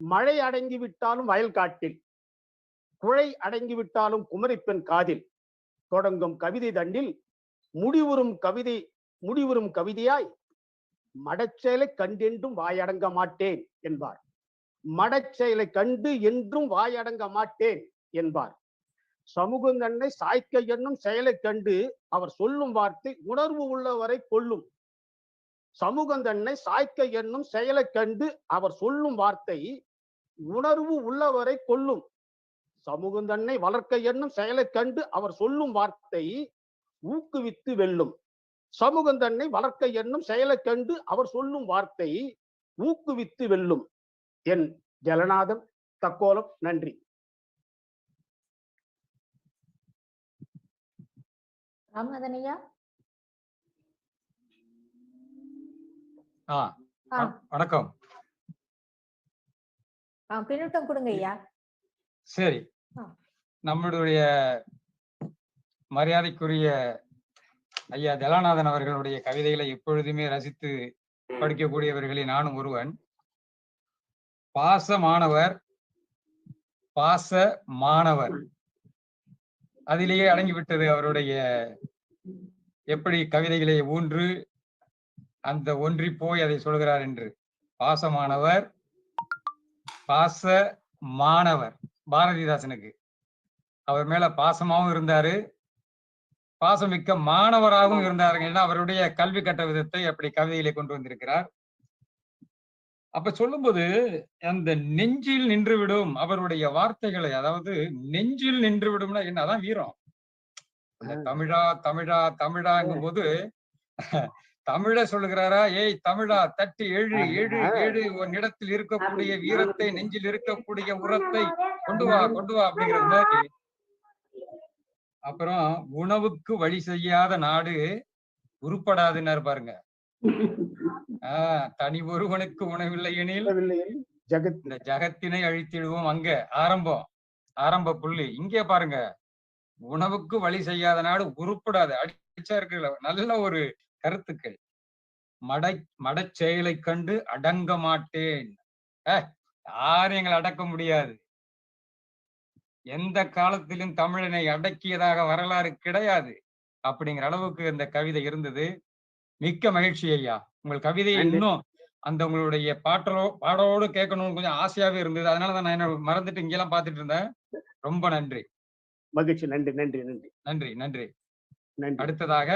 மழை அடங்கி விட்டாலும் வயல் காட்டில் குழை அடங்கி விட்டாலும் குமரிப்பெண் காதில். தொடங்கும் கவிதை தண்டில் முடிவுறும் கவிதை முடிவுறும் கவிதையாய் மடச்செயலை கண்டென்றும் வாயடங்க மாட்டேன் என்பார். மடச்செயலை கண்டு என்றும் வாயடங்க மாட்டேன் என்பார். சமூகங்கண்ணை தன்னை சாய்க்க என்னும் செயலைக் கண்டு அவர் சொல்லும் வார்த்தை உணர்வு உள்ளவரை கொல்லும் சமூகம் தன்னை சாய்க்க என்னும் செயலை கண்டு அவர் சொல்லும் வார்த்தை உணர்வு உள்ளவரை கொல்லும். சமூகம் தன்னை வளர்க்க என்னும் செயலை கண்டு அவர் சொல்லும் வார்த்தை ஊக்குவித்து வெல்லும். சமூகம் தன்னை வளர்க்க என்னும் செயலை கண்டு அவர் சொல்லும் வார்த்தை ஊக்குவித்து வெல்லும். என் ஜலநாதம் தக்கோலம் நன்றி. ராமநாதன் வணக்கம். பின்னூட்டம் கொடுங்க ஐயா. சரி. நம்மளுடைய மரியாதைக்குரிய ஐயா ஜலாநாதன் அவர்களுடைய கவிதைகளை எப்பொழுதுமே ரசித்து படிக்கக்கூடியவர்களில் நானும் ஒருவன். பாச மாணவர் பாச மாணவர் அதிலேயே அடங்கிவிட்டது அவருடைய எப்படி கவிதைகளை ஊன்று அந்த ஒன்றி போய் அதை சொல்கிறார் என்று. பாசமானவர் பாச மாணவர் பாரதிதாசனுக்கு. அவர் மேல பாசமாவும் இருந்தாரு. பாசமிக்க மாணவராகவும் இருந்தாருங்க ஏன்னா அவருடைய கல்வி கட்ட விதத்தை அப்படி கவிதையிலே கொண்டு வந்திருக்கிறார். அப்ப சொல்லும்போது அந்த நெஞ்சில் நின்றுவிடும் அவருடைய வார்த்தைகளை அதாவது நெஞ்சில் நின்று விடும்னா என்ன? அதான் வீரம். தமிழா தமிழா தமிழாங்கும் போது தமிழ சொல்லுகிறாரா? ஏய் தமிழா தட்டி எழு எழு எழு உன் இடத்தில் இருக்கக்கூடிய வீரத்தை நெஞ்சில் இருக்கக்கூடிய உரத்தை கொண்டு வா கொண்டு வா அப்படிங்கிற மாதிரி. அப்புறம் உணவுக்கு வழி செய்யாத நாடு உருப்படாதுன்னு பாருங்க. ஆஹ் தனி ஒருவனுக்கு உணவில்லை எனில் ஜெகத் இந்த ஜகத்தினை அழித்திடுவோம் அங்க. ஆரம்பம் ஆரம்ப புள்ளி. இங்கே பாருங்க. உணவுக்கு வழி செய்யாத நாடு உருப்படாது. அடிச்சா இருக்குல்ல நல்ல ஒரு கருத்துக்கள். மடை மடச் செயலைக் கண்டு அடங்க மாட்டேன். யாரும் எங்களை அடக்க முடியாது. எந்த காலத்திலும் தமிழனை அடக்கியதாக வரலாறு கிடையாது. அப்படிங்கிற அளவுக்கு இந்த கவிதை இருந்தது. மிக்க மகிழ்ச்சி ஐயா. உங்கள் கவிதையை. இன்னும் அந்த உங்களுடைய பாட்டலோ பாடலோடு கேட்கணும்னு கொஞ்சம் ஆசையாவே இருந்தது. அதனாலதான் நான் என்ன மறந்துட்டு இங்கெல்லாம் பார்த்துட்டு இருந்தேன். ரொம்ப நன்றி. மகிழ்ச்சி. நன்றி நன்றி நன்றி. நன்றி நன்றி. நன்றி. அடுத்ததாக